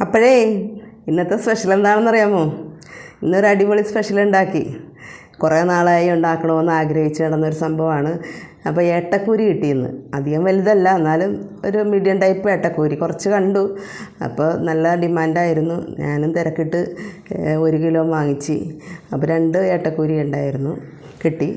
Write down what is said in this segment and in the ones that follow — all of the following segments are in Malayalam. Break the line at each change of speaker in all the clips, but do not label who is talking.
അപ്പോഴേ ഇന്നത്തെ സ്പെഷ്യൽ എന്താണെന്ന് അറിയാമോ ഇന്നൊരു അടിപൊളി സ്പെഷ്യൽ ഉണ്ടാക്കി. കുറേ നാളായി ഉണ്ടാക്കണമെന്ന് ആഗ്രഹിച്ച് കിടന്നൊരു സംഭവമാണ്. അപ്പോൾ ഏട്ടക്കൂരി കിട്ടിയിന്ന്. അധികം വലുതല്ല എന്നാലും ഒരു മീഡിയം ടൈപ്പ് ഏട്ടക്കൂരി. കുറച്ച് കണ്ടു. അപ്പോൾ നല്ല ഡിമാൻഡായിരുന്നു ഞാനും തിരക്കിട്ട് ഒരു കിലോ വാങ്ങിച്ച്. അപ്പോൾ രണ്ട് ഏട്ടക്കൂരി ഉണ്ടായിരുന്നു കിട്ടി.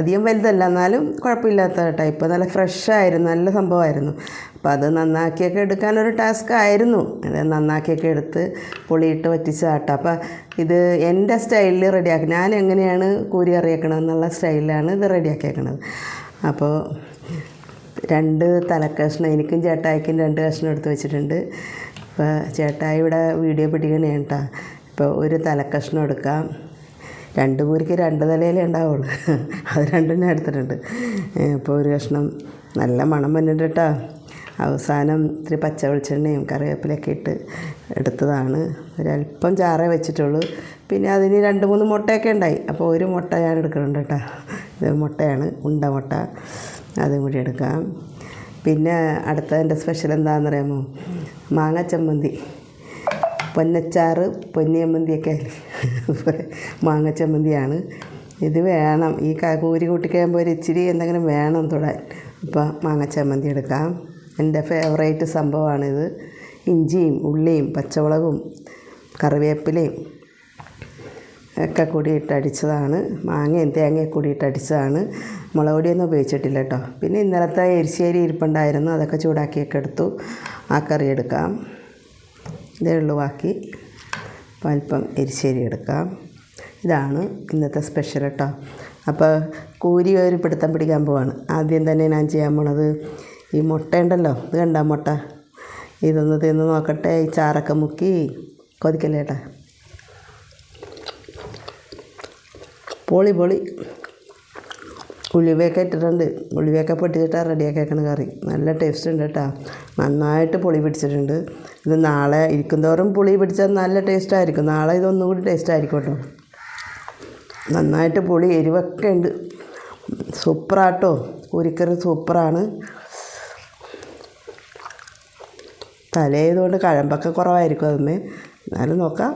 അധികം വലുതല്ല എന്നാലും കുഴപ്പമില്ലാത്ത ടൈപ്പ് നല്ല ഫ്രഷ് ആയിരുന്നു നല്ല സംഭവമായിരുന്നു. അപ്പോൾ അത് നന്നാക്കിയൊക്കെ എടുക്കാനൊരു ടാസ്ക് ആയിരുന്നു. അത് നന്നാക്കിയൊക്കെ എടുത്ത് പൊളിയിട്ട് വറ്റിച്ചാട്ട അപ്പോൾ ഇത് എന്റെ സ്റ്റൈലിൽ റെഡിയാക്കി ഞാൻ എങ്ങനെയാണ് കൂരി അറിയിക്കണമെന്നുള്ള സ്റ്റൈലിലാണ് ഇത് റെഡിയാക്കിയേക്കണത് അപ്പോൾ രണ്ട് തലക്കഷ്ണം എനിക്കും ചേട്ടായിക്കും രണ്ട് കഷ്ണം എടുത്ത് വെച്ചിട്ടുണ്ട്. അപ്പോൾ ചേട്ടായി ഇവിടെ വീഡിയോ പിടിക്കണേ കേട്ടോ. ഇപ്പോൾ ഒരു തലക്കഷ്ണം എടുക്കാം. രണ്ട് പൂരിക്ക് രണ്ട് നിലയിലേ ഉണ്ടാവുള്ളൂ. അത് രണ്ടും ഞാൻ എടുത്തിട്ടുണ്ട്. ഇപ്പോൾ ഒരു കഷ്ണം നല്ല മണം വന്നിട്ട് കേട്ടോ. അവസാനം ഇത്തിരി പച്ച വെളിച്ചെണ്ണയും കറിവേപ്പിലൊക്കെ ഇട്ട് എടുത്തതാണ്. ഒരല്പം ചാറേ വെച്ചിട്ടുള്ളൂ. പിന്നെ അതിന് രണ്ട് മൂന്ന് മുട്ടയൊക്കെ ഉണ്ടായി. അപ്പോൾ ഒരു മുട്ട ഞാൻ എടുക്കുന്നുണ്ട് കേട്ടോ. ഇത് മുട്ടയാണ് ഉണ്ട മുട്ട. അതും കൂടി എടുക്കാം. പിന്നെ അടുത്തതിന്റെ സ്പെഷ്യൽ എന്താണെന്ന് അറിയാമോ? മാങ്ങ ചമ്മന്തി. പൊന്നച്ചാറ് പൊന്നിയമ്മന്തിയൊക്കെ. മാങ്ങ ചമ്മന്തിയാണ്. ഇത് വേണം. ഈ കൂരി കൂട്ടിക്കഴിയുമ്പോൾ ഒരു ഇച്ചിരി എന്തെങ്കിലും വേണം തൊടാൻ. അപ്പോൾ മാങ്ങ ചമ്മന്തി എടുക്കാം. എന്റെ ഫേവറേറ്റ് സംഭവമാണിത്. ഇഞ്ചിയും ഉള്ളിയും പച്ചമുളകും കറിവേപ്പിലയും ഒക്കെ കൂടി ഇട്ടടിച്ചതാണ് മാങ്ങയും തേങ്ങയും കൂടി ഇട്ടടിച്ചതാണ് മുളക് പൊടിയൊന്നും ഉപയോഗിച്ചിട്ടില്ല കേട്ടോ. പിന്നെ ഇന്നലത്തെ എരിശ്ശേരി ഇരിപ്പുണ്ടായിരുന്നു. അതൊക്കെ ചൂടാക്കിയൊക്കെ എടുത്തു. ആ കറി എടുക്കാം. ഇതേ ഉള്ളൂ ബാക്കി. അല്പം എരിശ്ശേരി എടുക്കാം. ഇതാണ് ഇന്നത്തെ സ്പെഷ്യൽ കേട്ടോ. അപ്പോൾ കൂരി ഒരു പിടുത്തം പിടിക്കാൻ പോവാണ്. ആദ്യം തന്നെ ഞാൻ ചെയ്യാൻ പോണത് ഈ മുട്ട ഉണ്ടല്ലോ. ഇത് കണ്ടാ മുട്ട? ഇതൊന്ന് തിന്ന് നോക്കട്ടെ. ഈ ചാറൊക്കെ മുക്കി കൊതിക്കല്ലേ പൊളി പൊളി. ഉലുവയൊക്കെ ഇട്ടിട്ടുണ്ട്. ഉലുവയൊക്കെ പൊട്ടിച്ചിട്ടാണ് റെഡിയാക്കി കറി. നല്ല ടേസ്റ്റ് ഉണ്ട് കേട്ടോ നന്നായിട്ട് പുളി പിടിച്ചിട്ടുണ്ട്. ഇത് നാളെ ഇരിക്കുന്തോറും പുളി പിടിച്ചാൽ നല്ല ടേസ്റ്റ് ആയിരിക്കും. നാളെ ഇതൊന്നും കൂടി ടേസ്റ്റ് ആയിരിക്കും കേട്ടോ നന്നായിട്ട് പുളി എരിവൊക്കെ ഉണ്ട്. സൂപ്പറാട്ടോ. കൂരിക്കറി സൂപ്പറാണ്. തലേതുകൊണ്ട് കഴമ്പൊക്കെ കുറവായിരിക്കും അതിന് എന്നാലും നോക്കാം.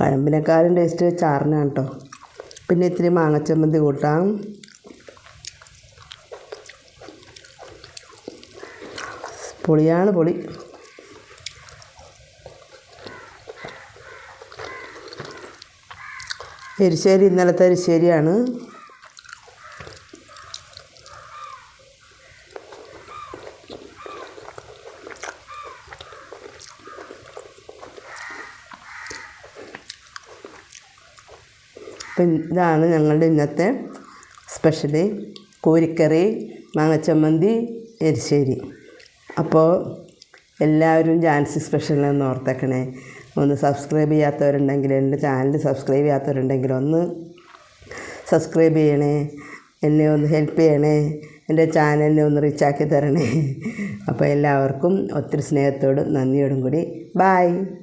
കഴമ്പിനേക്കാളും ടേസ്റ്റ് ചാറിനാണ് കേട്ടോ പിന്നെ ഇത്തിരി മാങ്ങച്ചമ്മന്തി കൂട്ടാം. പൊളിയാണ് പൊളി. എരിശ്ശേരി ഇന്നലത്തെ എരിശ്ശേരിയാണ്. അപ്പം ഇതാണ് ഞങ്ങളുടെ ഇന്നത്തെ സ്പെഷ്യൽ കോരിക്കറി മാങ്ങച്ചമ്മന്തി എരിശ്ശേരി. അപ്പോൾ എല്ലാവരും ജാൻസി സ്പെഷ്യൽ എന്ന് ഓർത്തേക്കണേ. ഒന്ന് സബ്സ്ക്രൈബ് ചെയ്യാത്തവരുണ്ടെങ്കിൽ എന്റെ ചാനൽ സബ്സ്ക്രൈബ് ചെയ്യാത്തവരുണ്ടെങ്കിൽ ഒന്ന് സബ്സ്ക്രൈബ് ചെയ്യണേ. എന്നെ ഒന്ന് ഹെൽപ്പ് ചെയ്യണേ. എന്റെ ചാനലിനെ ഒന്ന് റീച്ചാക്കി തരണേ. അപ്പോൾ എല്ലാവർക്കും ഒത്തിരി സ്നേഹത്തോടും നന്ദിയോടും കൂടി. ബായ്